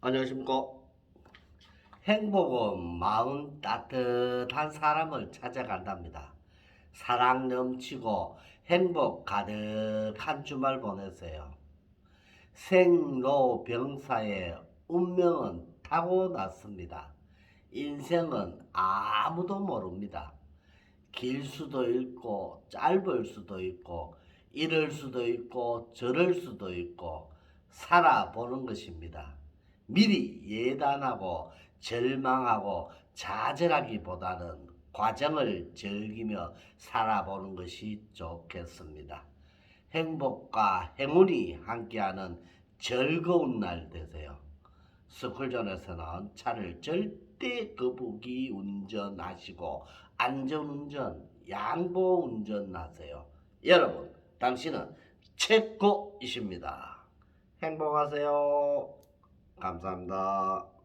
안녕하십니까. 행복은 마음 따뜻한 사람을 찾아간답니다. 사랑 넘치고 행복 가득한 주말 보내세요. 생로병사의 운명은 타고났습니다. 인생은 아무도 모릅니다. 길 수도 있고 짧을 수도 있고 이럴 수도 있고 저럴 수도 있고 살아보는 것입니다. 미리 예단하고 절망하고 좌절하기보다는 과정을 즐기며 살아보는 것이 좋겠습니다. 행복과 행운이 함께하는 즐거운 날 되세요. 스쿨존에서는 차를 절대 거북이 운전하시고 안전운전, 양보 운전하세요. 여러분, 당신은 최고이십니다. 행복하세요. 감사합니다.